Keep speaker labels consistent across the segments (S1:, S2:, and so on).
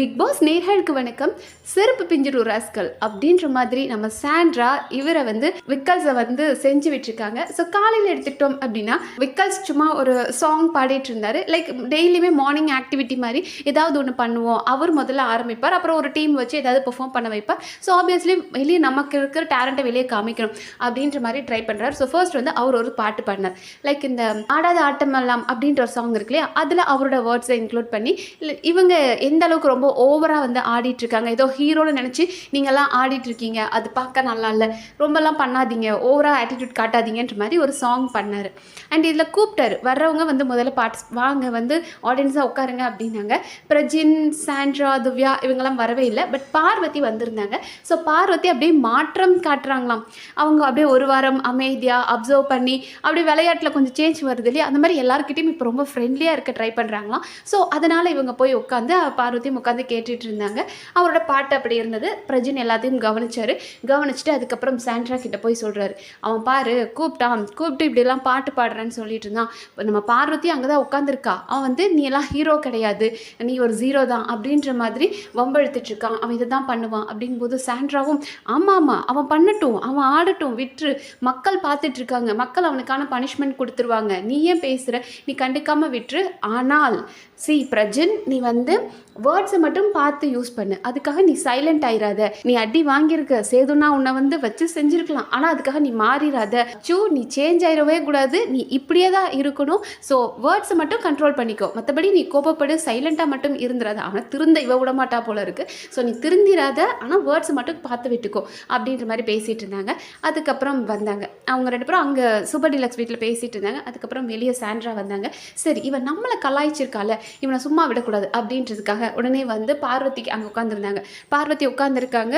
S1: Big pass நேர்களுக்கு வணக்கம். சிறப்பு பிஞ்சிரு ராஸ்கல் அப்படின்ற மாதிரி நம்ம சாண்ட்ரா இவரை வந்து விக்கல்ஸை வந்து செஞ்சு விட்டுருக்காங்க. ஸோ காலையில் எடுத்துக்கிட்டோம் அப்படின்னா விக்கல்ஸ் சும்மா ஒரு சாங் பாடிட்டு இருந்தார். லைக் டெய்லியுமே மார்னிங் ஆக்டிவிட்டி மாதிரி ஏதாவது ஒன்று பண்ணுவோம். அவர் முதல்ல ஆரம்பிப்பார். அப்புறம் ஒரு டீம் வச்சு ஏதாவது பெர்ஃபார்ம் பண்ண வைப்பார். ஸோ ஆப்வியஸ்லி வெளியே நமக்கு இருக்கிற டேலண்ட்டை வெளியே காமிக்கணும் அப்படின்ற மாதிரி ட்ரை பண்ணுறாரு ஸோ ஃபர்ஸ்ட் வந்து அவர் ஒரு பாட்டு பாடினார். லைக் இந்த ஆடாத ஆட்டமெல்லாம் அப்படின்ற ஒரு சாங் இருக்கு இல்லையா? அதில் அவரோட வேர்ட்ஸை இன்க்ளூட் பண்ணி இல்லை இவங்க எந்த அளவுக்கு ரொம்ப ஓவராக வந்து ஆடிட்டு இருக்காங்க ஏதோ ஹீரோன்னு நினச்சி நீங்கள்லாம் ஆடிட்டு இருக்கீங்க அது பார்க்க நல்லா இல்லை ரொம்பலாம் பண்ணாதீங்க. ஓவராக ஆட்டிடியூட் காட்டாதீங்கன்ற மாதிரி ஒரு சாங் பண்ணார். அண்ட் இதில் கூப்பிட்டாரு வர்றவங்க வந்து முதல்ல பார்ட்டிஸ் வாங்க வந்து ஆடியன்ஸாக உட்காருங்க அப்படின்னாங்க. பிரஜின் சாண்ட்ரா திவ்யா இவங்கெல்லாம் வரவே இல்லை. பட் பார்வதி வந்திருந்தாங்க. ஸோ பார்வதி அப்படியே மாற்றம் காட்டுறாங்களாம். அவங்க அப்படியே ஒரு வாரம் அமைதியாக அப்சர்வ் பண்ணி அப்படியே விளையாட்டில் கொஞ்சம் சேஞ்ச் வருது இல்லையா? அந்த மாதிரி எல்லாருக்கிட்டையும் இப்போ ரொம்ப ஃப்ரெண்ட்லியாக இருக்க ட்ரை பண்ணுறாங்களாம் ஸோ அதனால் இவங்க போய் உட்காந்து பார்வதியும் உட்காந்து கேட்டுட்டு இருந்தாங்க. அவரோட பாட்டு அப்படி இருந்தது. பிரஜின் எல்லாத்தையும் கவனிச்சாரு. கவனிச்சுட்டு அதுக்கப்புறம் சாண்ட்ரா கிட்ட போய் சொல்கிறாரு அவன் பாரு கூப்பிட்டான். கூப்பிட்டு இப்படிலாம் பாட்டு பாடுறேன்னு சொல்லிட்டு இருந்தான். நம்ம பார்வதி அங்கே தான் உட்காந்துருக்கா அவன் வந்து நீ எல்லாம் ஹீரோ கிடையாது. நீ ஒரு ஜீரோ தான். அப்படின்ற மாதிரி வம்பெழுத்துட்டு இருக்கான். அவன் இதை தான் பண்ணுவான் அப்படிங்கும்போது சாண்ட்ராவும் ஆமாம் ஆமாம் அவன் பண்ணட்டும். அவன் ஆடட்டும். விட்டுரு. மக்கள் பார்த்துட்டு இருக்காங்க. மக்கள் அவனுக்கான பனிஷ்மெண்ட் கொடுத்துருவாங்க. நீ ஏன் பேசுகிற நீ கண்டுக்காமல் விட்டுரு. ஆனால் சி பிரஜன் நீ வந்து வேர்ட்ஸை மட்டும் பார்த்து யூஸ் பண்ணு. அதுக்காக நீ சைலண்ட் ஆயிராத. நீ அடி வாங்கியிருக்க. சேதுனா உன்னை வந்து வச்சு செஞ்சுருக்கலாம். ஆனால் அதுக்காக நீ மாறிடாத சூ நீ சேஞ்ச் ஆயிடவே கூடாது. நீ இப்படியே தான் இருக்கணும். ஸோ வேர்ட்ஸை மட்டும் கண்ட்ரோல் பண்ணிக்கோ. மற்றபடி நீ கோபப்படு சைலண்ட்டாக மட்டும் இருந்துடாத ஆனால் திருந்த இவ விட மாட்டா போல இருக்கு. ஸோ நீ திருந்திராத. ஆனால் வேர்ட்ஸை மட்டும் பார்த்து விட்டுக்கோ. அப்படின்ற மாதிரி பேசிகிட்டு இருந்தாங்க. அதுக்கப்புறம் வந்தாங்க. அவங்க ரெண்டு பேரும் அங்கே சூப்பர் டிலக்ஸ் வீட்டில் பேசிகிட்டு இருந்தாங்க. அதுக்கப்புறம் வெளியே சாண்ட்ரா வந்தாங்க. சரி இவன் நம்மளை கலாய்ச்சிருக்கால இவனை சும்மா விடக்கூடாது. அப்படின்றதுக்காக உடனே வந்து பார்வதிக்கு அங்கே உட்காந்துருந்தாங்க பார்வதி உட்காந்துருக்காங்க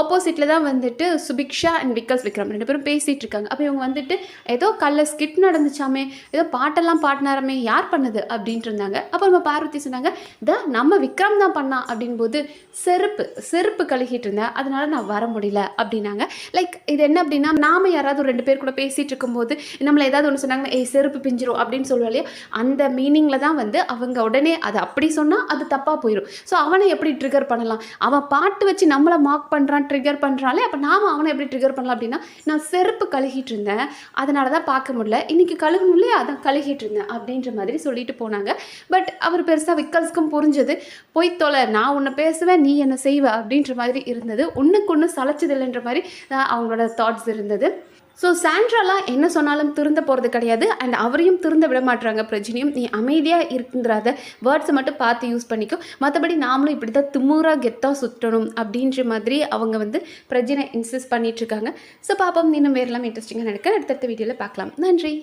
S1: ஆப்போசிட்டில் தான் வந்துட்டு சுபிக்ஷா அண்ட் விக்கல்ஸ் விக்ரம் ரெண்டு பேரும் பேசிகிட்டு இருக்காங்க. அப்போ இவங்க வந்துட்டு ஏதோ கல்ல ஸ்கிட் நடந்துச்சாமே ஏதோ பாட்டெல்லாம் பாடினாரமே யார் பண்ணது அப்படின்ட்டு இருந்தாங்க. அப்போ நம்ம பார்வதி சொன்னாங்க த நம்ம விக்ரம் தான் பண்ணான் அப்படின்போது செருப்பு செருப்பு கழுகிட்டு இருந்தேன் அதனால நான் வர முடியல அப்படின்னாங்க. லைக் இது என்ன அப்படின்னா நாம் யாராவது ஒரு ரெண்டு பேர் கூட பேசிகிட்டு இருக்கும்போது நம்மளை ஏதாவது ஒன்று சொன்னாங்கன்னா ஏய் செருப்பு பிஞ்சிரும் அப்படின்னு சொல்லுவோம் இல்லையா? அந்த மீனிங்கில் தான் வந்து அவங்க உடனே அது அப்படி சொன்னால் அது தப்பாக போயிடும் ஸோ ஸோ அவனை எப்படி ட்ரிகர் பண்ணலாம்? அவன் பாட்டு வச்சு நம்மளை மார்க் பண்ணுறான் ட்ரிகர் பண்ணுறாலே அப்போ நாம அவனை எப்படி ட்ரிகர் பண்ணலாம் அப்படின்னா நான் செருப்பு கழுகிட்டு இருந்தேன். அதனால தான் பார்க்க முடியல. இன்றைக்கி கழுகணும் இல்லையா? அதான் கழுகிட்டு இருந்தேன் அப்படின்ற மாதிரி சொல்லிட்டு போனாங்க. பட் அவர் பெருசாக விக்கல்ஸ்க்கும் புரிஞ்சது. போய் தொலை நான் உன்னை பேசுவேன் நீ என்ன செய்வ? அப்படின்ற மாதிரி இருந்தது. ஒன்றுக்கு ஒன்று சளைச்சதில்லைன்ற மாதிரி அவங்களோட தாட்ஸ் இருந்தது. ஸோ சாண்ட்ராலாம் என்ன சொன்னாலும் திருந்த போகிறது கிடையாது. அண்ட் அவரையும் திருந்த விட மாட்டுறாங்க பிரஜினியும். நீ அமைதியாக இருக்குங்கிறத வேர்ட்ஸை மட்டும் பார்த்து யூஸ் பண்ணிக்கோ. மற்றபடி நாமளும் இப்படி தான் திமுறாக கெத்தாக சுற்றணும் அப்படின்ற மாதிரி அவங்க வந்து பிரஜினை இன்சிஸ்ட் பண்ணிட்டு இருக்காங்க. ஸோ பாப்போம் இன்னும் வேறெல்லாம் இன்ட்ரெஸ்டிங்காக நடக்க. அடுத்தடுத்த வீடியோவில் பார்க்கலாம். நன்றி.